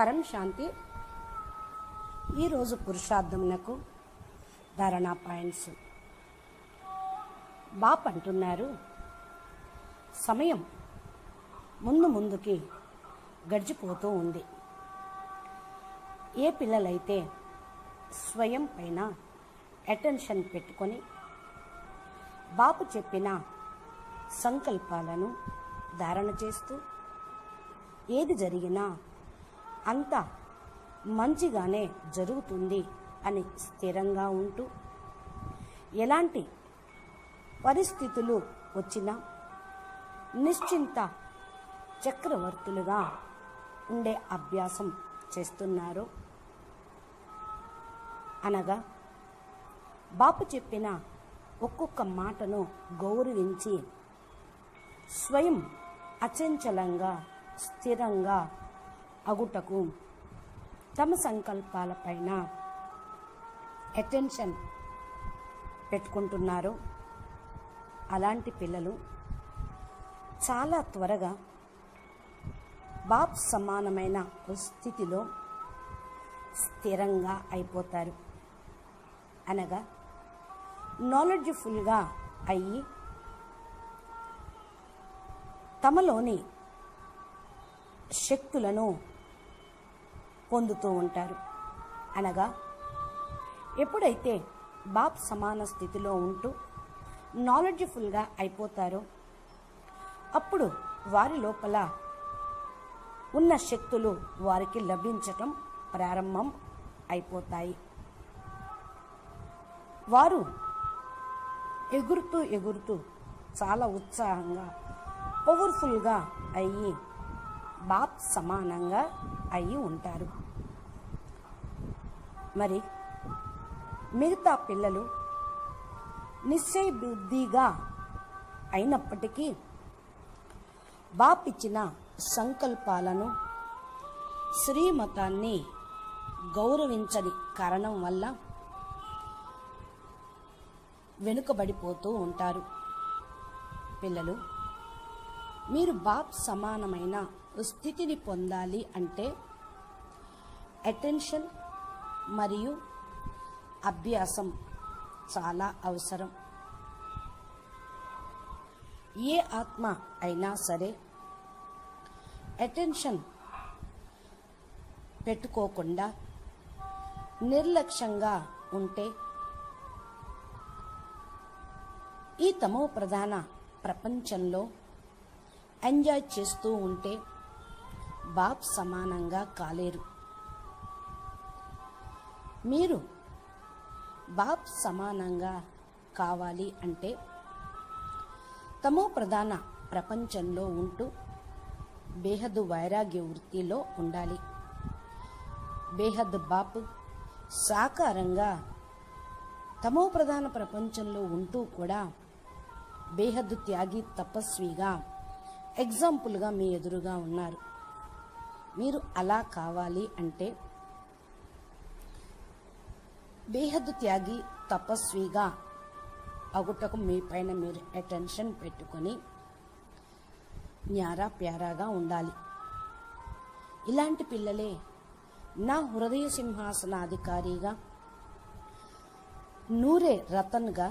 పరం శాంతి. ఈరోజు పురుషార్థమునకు ధారణా పాయింట్స్ బాప్ అంటున్నారు సమయం ముందు ముందుకి గడిచిపోతూ ఉంది. ఏ పిల్లలైతే స్వయం పైన అటెన్షన్ పెట్టుకొని బాపు చెప్పిన సంకల్పాలను ధారణ చేస్తూ ఏది జరిగినా అంత మంచిగానే జరుగుతుంది అని స్థిరంగా ఉంటూ ఎలాంటి పరిస్థితులు వచ్చినా నిశ్చింత చక్రవర్తులుగా ఉండే అభ్యాసం చేస్తున్నారు. అనగా బాపు చెప్పిన ఒక్కొక్క మాటను గౌరవించి స్వయం అచంచలంగా స్థిరంగా అగుటకు తమ సంకల్పాలపైన అటెన్షన్ పెట్టుకుంటున్నారు. అలాంటి పిల్లలు చాలా త్వరగా బాప్ సమానమైన స్థితిలో స్థిరంగా అయిపోతారు. అనగా నాలెడ్జ్ఫుల్గా అయ్యి తమలోని శక్తులను పొందుతూ ఉంటారు. అనగా ఎప్పుడైతే బాప్ సమాన స్థితిలో ఉంటూ నాలెడ్జ్ఫుల్గా అయిపోతారో అప్పుడు వారి లోపల ఉన్న శక్తులు వారికి లభించటం ప్రారంభం అయిపోతాయి. వారు ఎగురుతూ ఎగురుతూ చాలా ఉత్సాహంగా పవర్ఫుల్గా అయ్యి బాప్ సమానంగా అయి ఉంటారు. మరి మిగతా పిల్లలు నిశ్చయ బుద్ధిగా అయినప్పటికీ బాప్ ఇచ్చిన సంకల్పాలను శ్రీమతాన్ని గౌరవించని కారణం వల్ల వెనుకబడిపోతూ ఉంటారు. పిల్లలు మీరు బాప్ సమానమైన స్థితిని పొందాలి అంటే అటెన్షన్ మరియు అభ్యాసం చాలా అవసరం. ఏ ఆత్మ అయినా సరే అటెన్షన్ పెట్టుకోకుండా నిర్లక్ష్యంగా ఉంటే ఈ తమో ప్రధాన ప్రపంచంలో ఎంజాయ్ చేస్తూ ఉంటే బాప్ సమానంగా కాలేరు. మీరు బాప్ సమానంగా కావాలి అంటే తమో ప్రధాన ప్రపంచంలో ఉంటూ బేహద్దు వైరాగ్య వృత్తిలో ఉండాలి. బేహద్ బాప్ సాకారంగా తమో ప్రధాన ప్రపంచంలో ఉంటూ కూడా బేహద్దు త్యాగి తపస్విగా ఎగ్జాంపుల్గా మీ ఎదురుగా ఉన్నారు. మీరు అలా కావాలి అంటే బేహద్దు త్యాగి తపస్విగా అగుటకు మీ పైన మీరు అటెన్షన్ పెట్టుకొని న్యారా ప్యారాగా ఉండాలి. ఇలాంటి పిల్లలే నా హృదయ సింహాసనాధికారిగా నూరే రతన్గా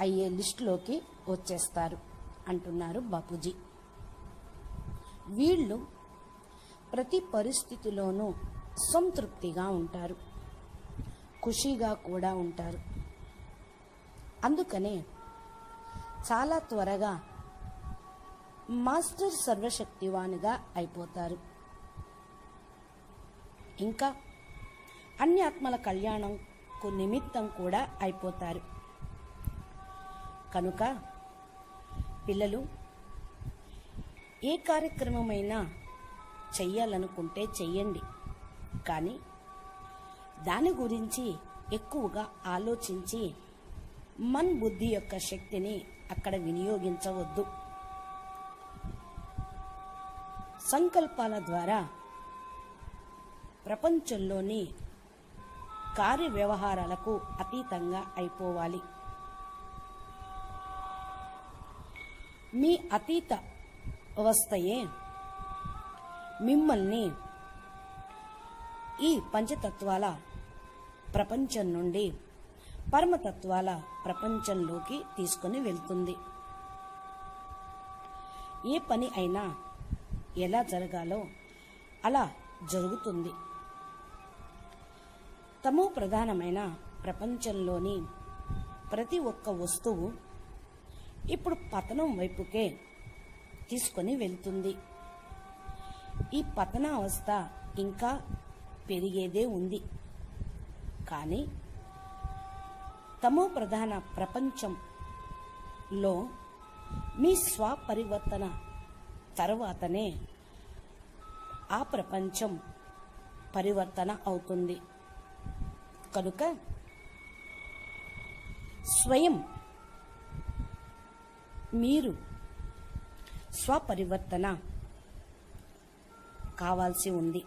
అయ్యే లిస్టులోకి వచ్చేస్తారు అంటున్నారు బాపూజీ. వీళ్ళు ప్రతి పరిస్థితిలోనూ సంతృప్తిగా ఉంటారు. ఖుషీగా కూడా ఉంటారు. అందుకనే చాలా త్వరగా మాస్టర్ సర్వశక్తివానిగా అయిపోతారు. ఇంకా అన్ని ఆత్మల కళ్యాణంకు నిమిత్తం కూడా అయిపోతారు. కనుక పిల్లలు ఏ కార్యక్రమమైనా చెయ్యాలనుకుంటే చెయ్యండి. కానీ దాని గురించి ఎక్కువగా ఆలోచించి మన్ బుద్ధి యొక్క శక్తిని అక్కడ వినియోగించవద్దు. సంకల్పాల ద్వారా ప్రపంచంలోని కార్య వ్యవహారాలకు అతీతంగా అయిపోవాలి. మీ అతీత అవస్థయే మిమ్మల్ని ఈ పంచతత్వాల ప్రపంచం నుండి పరమతత్వాల ప్రపంచంలోకి తీసుకొని వెళ్తుంది. ఏ పని అయినా ఎలా జరగాలో అలా జరుగుతుంది. తమో ప్రధానమైన ప్రపంచంలోని ప్రతి ఒక్క వస్తువు ఇప్పుడు పతనం వైపుకే తీసుకొని వెళ్తుంది. ఈ పతనావస్థ ఇంకా పెరిగేదే ఉంది. కానీ తమో ప్రధాన ప్రపంచంలో మీ స్వపరివర్తన తర్వాతనే ఆ ప్రపంచం పరివర్తన అవుతుంది. కనుక స్వయం మీరు స్వపరివర్తన కావాల్సి ఉంది.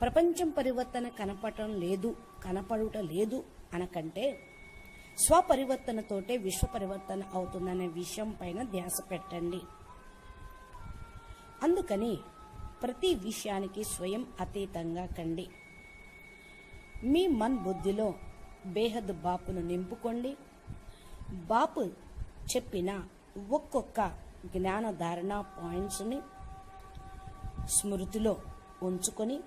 ప్రపంచం పరివర్తన కనపడటం లేదు కనపడుట లేదు అనకంటే స్వపరివర్తనతోటే విశ్వ పరివర్తన అవుతుందనే విషయం పైన ధ్యాస పెట్టండి. అందుకని ప్రతి విషయానికి స్వయం అతీతంగా కండి. మీ మన్ బుద్ధిలో బేహద్ బాపును నింపుకోండి. బాపు చెప్పిన ఒక్కొక్క జ్ఞానధారణ పాయింట్స్ని స్మృతిలో ఉంచుకొని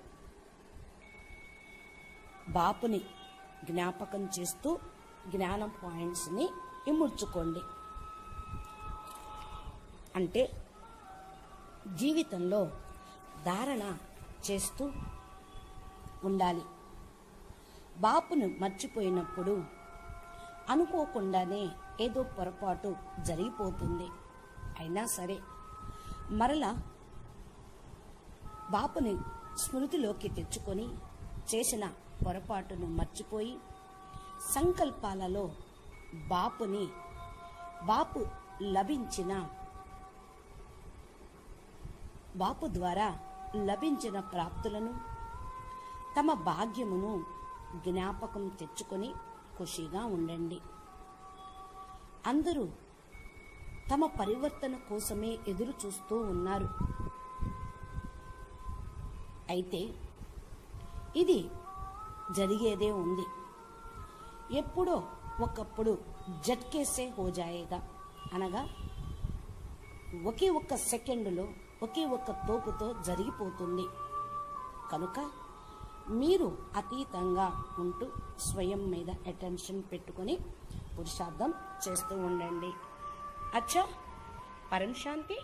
బాపుని జ్ఞాపకం చేస్తూ జ్ఞానం పాయింట్స్ని ఇముడ్చుకోండి. అంటే జీవితంలో ధారణ చేస్తూ ఉండాలి. బాపును మర్చిపోయినప్పుడు అనుకోకుండానే ఏదో పొరపాటు జరిగిపోతుంది. అయినా సరే మరలా బాపుని స్మృతిలోకి తెచ్చుకొని చేసిన పొరపాటును మర్చిపోయి సంకల్పాలలో బాపుని బాపు లభించిన బాపు ద్వారా లభించిన ప్రాప్తులను తమ భాగ్యమును జ్ఞాపకం తెచ్చుకొని ఖుషిగా ఉండండి. అందరూ తమ పరివర్తన కోసమే ఎదురు చూస్తూ ఉన్నారు. అయితే ఇది జరిగేదే ఉంది. ఎప్పుడో ఒకప్పుడు జట్కేసే హోజాయేగా అనగా ఒకే ఒక్క సెకండులో ఒకే ఒక్క తోపుతో జరిగిపోతుంది. కనుక మీరు అతీతంగా ఉంటూ స్వయం మీద అటెన్షన్ పెట్టుకొని పురుషార్థం చేస్తూ ఉండండి. అచ్చా. పరం శాంతి